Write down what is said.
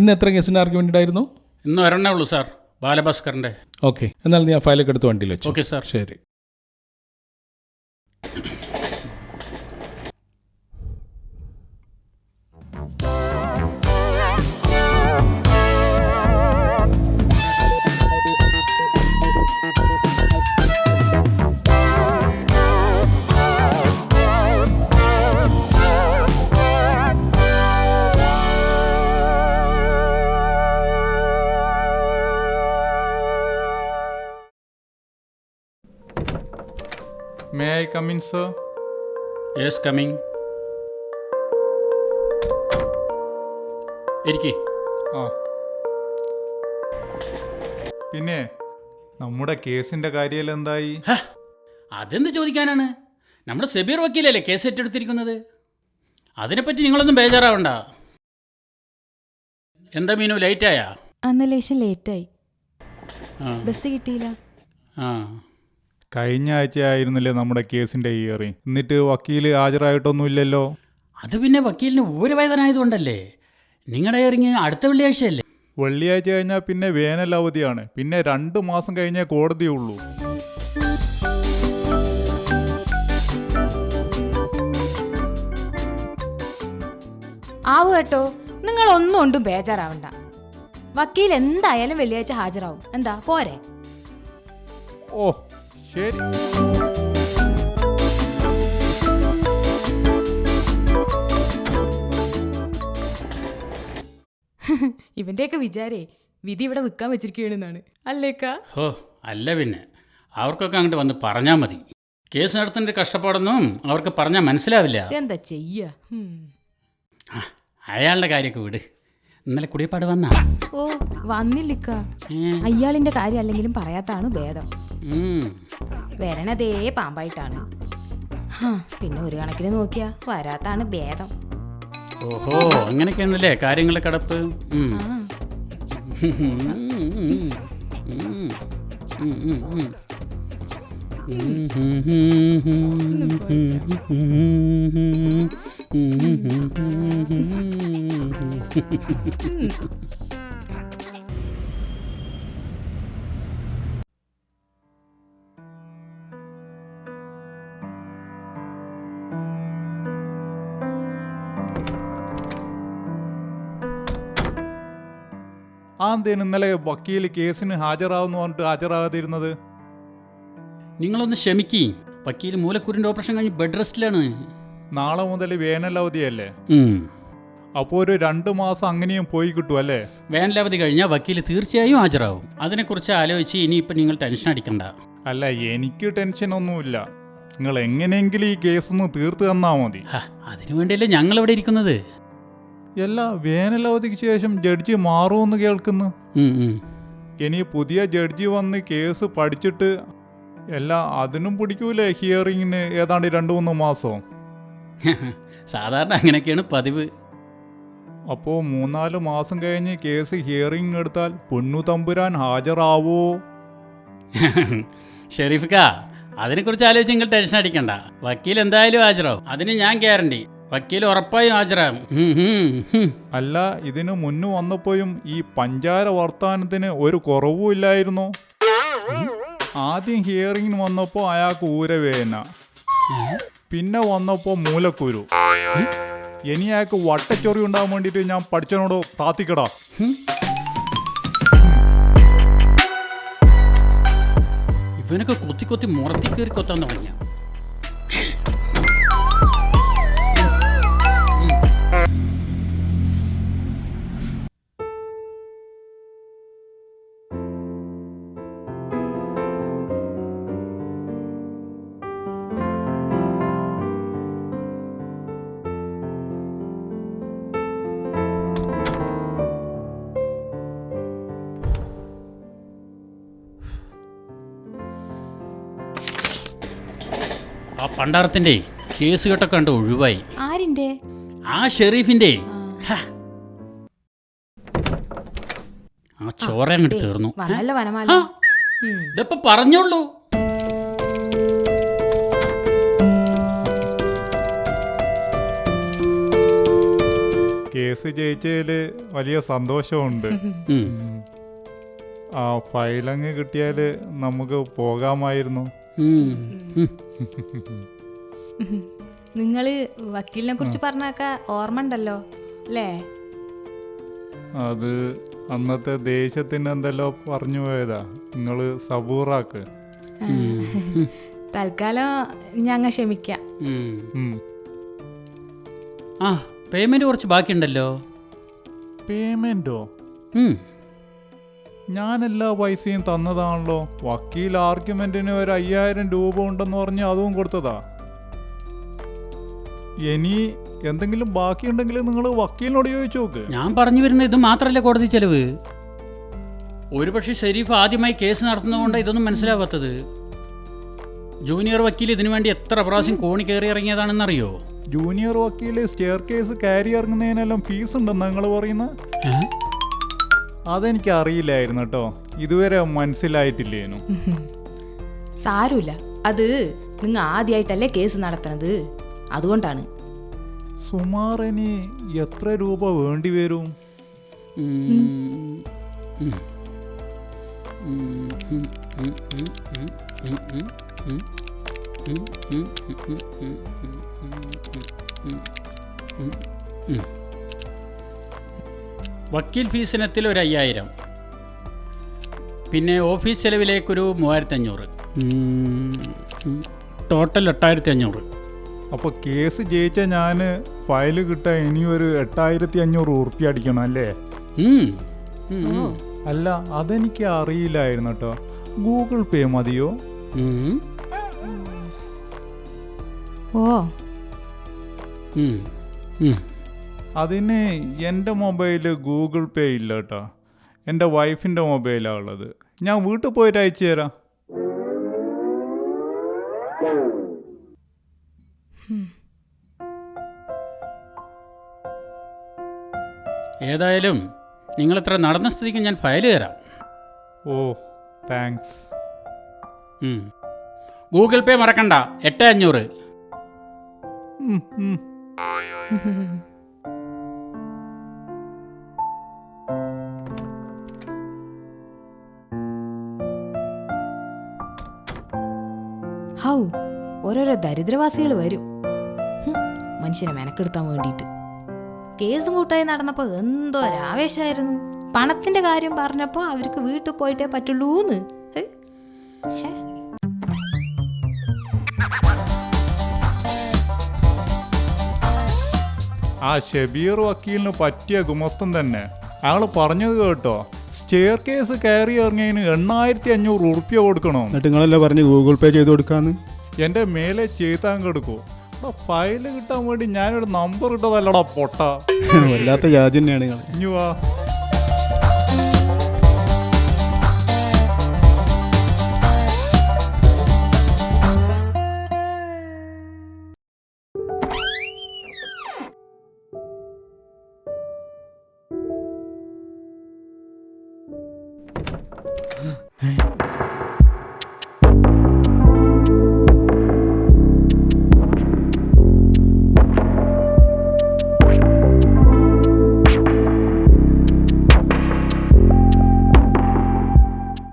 ഇന്ന് എത്ര കേസിന്റെ ആർഗ്യുമെന്റ് ഉണ്ടായിരുന്നു ഇന്ന് ഒരെണ്ണേ ഉള്ളൂ സാർ ബാലഭാസ്കറിന്റെ ഓക്കെ എന്നാൽ നീ ആ ഫയലൊക്കെ എടുത്ത് വണ്ടിയിൽ വെച്ചു. ഓക്കെ സാർ ശരി. May I come in sir yes coming ഇരിക്കേ. ആ. പിന്നെ നമ്മുടെ കേസിന്റെ കാര്യം എന്തായി? അതെന്ത് ചോദിക്കാനാണ്? നമ്മുടെ സെബീർ വക്കീലല്ലേ കേസ് ഏറ്റെടുത്തിരിക്കുന്നത്? അതിനെപ്പറ്റി നിങ്ങളൊന്നും ബേജാറാവണ്ട. എന്താ മീനു ലേറ്റായാ? അന്ന് ലേശം ലേറ്റായി ബസ് കിട്ടിയില്ല. ആ. കഴിഞ്ഞ ആഴ്ച ആയിരുന്നില്ലേ നമ്മുടെ കേസിന്റെ ഇയറി എന്നിട്ട് വക്കീൽ ഹാജരായിട്ടൊന്നുമില്ലല്ലോ? അത് പിന്നെ വക്കീലിന് ഒരു വയതനായതുകൊണ്ടല്ലേ നിങ്ങളുടെ ഇയറിങ് അടുത്ത വെള്ളിയാഴ്ചയല്ലേ? വെള്ളിയാഴ്ച കഴിഞ്ഞാൽ പിന്നെ വേനൽ അവധിയാണ്. പിന്നെ രണ്ട് മാസം കഴിഞ്ഞേ കോടതിയുള്ളൂ ആവു കേട്ടോ നിങ്ങൾ ഒന്നും കൊണ്ടും ബേജാറാവണ്ട. വക്കീൽ എന്തായാലും വെള്ളിയാഴ്ച ഹാജരാവും. എന്താ പോരെ. ഓ ശരി. ഇവന്റെയൊക്കെ വിചാരേ വിധി ഇവിടെ വിൽക്കാൻ വെച്ചിരിക്കുകയാണെന്നാണ്. അല്ലേക്കാ ഹോ അല്ല പിന്നെ. അവർക്കൊക്കെ അങ്ങോട്ട് വന്ന് പറഞ്ഞാൽ മതി. കേസ് നടത്തേണ്ട കഷ്ടപ്പാടൊന്നും അവർക്ക് പറഞ്ഞാൽ മനസ്സിലാവില്ല. എന്താ ചെയ്യ? ഹും. അയാളുടെ കാര്യമൊക്കെ വിട്. ഇന്നലെ കുടിയപ്പാട് വന്ന ഓ വന്നില്ലിക്ക അയാളിന്റെ കാര്യം അല്ലെങ്കിലും പറയാത്താണ് ഭേദം. വരണതേ പാമ്പായിട്ടാണ് പിന്നെ ഒരു കണക്കിന് നോക്കിയാ വരാത്താണ് ഭേദം ഓഹോ അങ്ങനെയൊക്കെയാണല്ലേ കാര്യങ്ങൾ കടപ്പ് ഉം ഉം ഉം ഉം ഉം ഉം ഉം ഉം. ആ ഉം, ഉം, ഉം, ഉം, ഉം. ആ എന്തേന് ഇന്നലെ വക്കീൽ കേസിന് ഹാജരാവെന്ന് പറഞ്ഞിട്ട് ഹാജരാകാതിരുന്നത് നിങ്ങളൊന്ന് ക്ഷമിക്കേ വക്കീൽ മൂലക്കുരിന്റെ ഓപ്പറേഷൻ കഴിഞ്ഞ് ബെഡ് റെസ്റ്റിലാണ് നാളെ മുതൽ വേനൽ അവധിയല്ലേ ഉം. അപ്പോൾ ഒരു രണ്ട് മാസം അങ്ങനെയും പോയി കിട്ടും അല്ലേ? വേനലവധി കഴിഞ്ഞാൽ വക്കീൽ തീർച്ചയായും ഹാജരാകും അതിനെക്കുറിച്ച് ആലോചിച്ച് ഇനിയിപ്പോൾ നിങ്ങൾ ടെൻഷൻ അടിക്കണ്ട. അല്ല എനിക്ക് ടെൻഷൻ ഒന്നുമില്ല നിങ്ങൾ എങ്ങനെയെങ്കിലും ഈ കേസ് ഒന്ന് തീർത്ത് തന്നാ മതി. അതിനു വേണ്ടിയല്ലേ ഞങ്ങൾ ഇവിടെ ഇരിക്കുന്നത്? എല്ലാ വേനലവധിക്ക് ശേഷം ജഡ്ജി മാറുമെന്ന് കേൾക്കുന്നു. ഇനി പുതിയ ജഡ്ജി വന്ന് കേസ് പഠിച്ചിട്ട് എല്ലാ അതിനും പിടിക്കൂലേ ഹിയറിങ്ങിന് ഏതാണ്ട് രണ്ട് മൂന്ന് മാസം. സാധാരണ അങ്ങനെയൊക്കെയാണ് പതിവ്. അപ്പോൾ മൂന്നാൽ മാസം കഴിഞ്ഞ് കേസ് ഹിയറിംഗ് എടുത്താൽ പൊന്നു തമ്പുരാൻ ഹാജരാവോ? ഷെരീഫിക്ക അതിനെക്കുറിച്ച് ആലോചിച്ച് നിങ്ങൾ ടെൻഷൻ അടിക്കണ്ട. വക്കീൽ എന്തായാലും ഹാജരാവും. അതിന് ഞാൻ ഗ്യാരണ്ടി വക്കീൽ ഉറപ്പായും ഹാജരാകും. അല്ല ഇതിനു മുന്നു വന്നപ്പോഴും ഈ പഞ്ചാര വർത്താനത്തിന് ഒരു കുറവും ഇല്ലായിരുന്നു? ആദ്യം ഹിയറിംഗിന് വന്നപ്പോൾ അയാൾക്ക് ഊരവേന പിന്നെ വന്നപ്പോൾ മൂലക്കുരു. ഇനി അയാൾക്ക് വട്ടച്ചൊറി ഉണ്ടാകാൻ വേണ്ടിയിട്ട് ഞാൻ പഠിച്ചനോട് താത്തിക്കടാ. ഇവനൊക്കെ കൊത്തി കൊത്തി മുറത്തി കയറി കൊത്താൻ തുടങ്ങിയ. പണ്ടാരത്തിന്റെ കേസ് കെട്ടൊക്കെ കണ്ട് ഒഴിവായി ആരിന്റെ ആ ഷെറീഫിന്റെ ആ. ഹ. ആ ചോര അങ്ങോട്ട് തീർന്നു വന്നല്ലോ വനമാല ആ. ഉം. ഇതിപ്പോ പറഞ്ഞോളൂ കേസ് ജയിച്ചതിൽ വലിയ സന്തോഷമുണ്ട് ഉം. ആ ഫയലങ്ങ് കിട്ടിയാൽ നമുക്ക് പോകാമായിരുന്നു. നിങ്ങൾ വക്കീലിനെ കുറിച്ച് പറഞ്ഞൊക്കെ ഓർമ്മ ഉണ്ടല്ലോ അല്ലേ അത് അന്നത്തെ ദേശത്തിന് എന്തെല്ലോ പറഞ്ഞു പോയതാ. നിങ്ങൾ സബൂറാക്ക്. തൽക്കാലം ഞങ്ങ ക്ഷമിക്കാം. ആ പേയ്മെന്റ് കുറച്ച് ബാക്കിയുണ്ടല്ലോ പേയ്മെന്റോ? എല്ലാ പൈസയും തന്നതാണല്ലോ. വക്കീൽ ആർഗ്യുമെന്റിന് ഒരു അയ്യായിരം രൂപ ഉണ്ടെന്ന് പറഞ്ഞ് അതും കൊടുത്തതാ. ഇനി എന്തെങ്കിലും ബാക്കിയുണ്ടെങ്കിൽ നിങ്ങൾ വക്കീലിനോട് ചോദിച്ചു നോക്ക്. ഞാൻ പറഞ്ഞു വരുന്ന ഇത് മാത്രമല്ല കോടതി ചെലവ്. ഒരുപക്ഷെ ഷെരീഫ് ആദ്യമായി കേസ് നടത്തുന്നതുകൊണ്ട് ഇതൊന്നും മനസ്സിലാവാത്തത്. ജൂനിയർ വക്കീൽ ഇതിനു വേണ്ടി എത്ര പ്രാവശ്യം കോണി കയറി ഇറങ്ങിയതാണെന്നറിയോ? ജൂനിയർ വക്കീൽ സ്റ്റെയർ കേസ് കയറി ഇറങ്ങുന്നതിനെല്ലാം ഫീസ് ഉണ്ടെന്ന് നിങ്ങൾ പറയുന്നത്? അതെനിക്ക് അറിയില്ലായിരുന്നു കേട്ടോ ഇതുവരെ മനസ്സിലായിട്ടില്ലേനു സാരമില്ല അത് നിങ്ങൾ ആദ്യമായിട്ടല്ലേ കേസ് നടത്തണത് അതുകൊണ്ടാണ് സുമാറിന് എത്ര രൂപ വേണ്ടി വരും ഉം. വക്കീൽ ഫീസിനത്തിൽ ഒരു അയ്യായിരം. പിന്നെ ഓഫീസ് ചെലവിലേക്കൊരു മൂവായിരത്തി അഞ്ഞൂറ് ടോട്ടൽ എട്ടായിരത്തി അഞ്ഞൂറ് അപ്പോൾ കേസ് ജയിച്ച ഞാൻ ഫയൽ കിട്ടാൻ ഇനി ഒരു എട്ടായിരത്തി അഞ്ഞൂറ് ഉറുപ്പ്യ അടിക്കണം അല്ലേ? അല്ല അതെനിക്ക് അറിയില്ലായിരുന്നു കേട്ടോ ഗൂഗിൾ പേ മതിയോ? ഓ. ഉം. ഉം. അതിന് എന്റെ മൊബൈൽ ഗൂഗിൾ പേ ഇല്ല കേട്ടോ എന്റെ വൈഫിന്റെ മൊബൈലാണ് ഉള്ളത്. ഞാൻ വീട്ടിൽ പോയിട്ട് അയച്ചു തരാം. ഏതായാലും നിങ്ങളിത്ര നടന്ന സ്ഥിതിക്ക് ഞാൻ ഫയൽ തരാം. ഓ താങ്ക്സ്. ഗൂഗിൾ പേ മറക്കണ്ട. എട്ട് അഞ്ഞൂറ്. ഓരോരോ ദരിദ്രവാസികൾ വരും. മനുഷ്യനെ മെനക്കെടുത്താൻ വേണ്ടിയിട്ട്. കേസും കൂട്ടായി നടന്നപ്പോൾ എന്തോ ഒരാവേശമായിരുന്നു പണത്തിന്റെ കാര്യം പറഞ്ഞപ്പോൾ അവർക്ക് വീട്ടിൽ പോയിട്ടേ പറ്റുള്ളൂന്ന്. ഛേ. ആ ഷബീർ വക്കീലിന് പറ്റിയ ഗുമസ്തൻ തന്നെ. അയാൾ പറഞ്ഞത് കേട്ടോ സ്റ്റെയർ കേസ് കയറി ഇറങ്ങിയതിന് എണ്ണായിരത്തി അഞ്ഞൂറ് ഉറുപ്പ്യ കൊടുക്കണോ. എന്നിട്ട് നിങ്ങളല്ലേ പറഞ്ഞ് ഗൂഗിൾ പേ ചെയ്ത് കൊടുക്കാന്ന്? എന്റെ മേലെ ചെയ്താൻ കൊടുക്കുമോ ഫയൽ കിട്ടാൻ വേണ്ടി ഞാനൊരു നമ്പർ ഇട്ടതല്ലടാ പൊട്ട. വല്ലാത്ത തന്നെയാണ് നിങ്ങൾ വാ.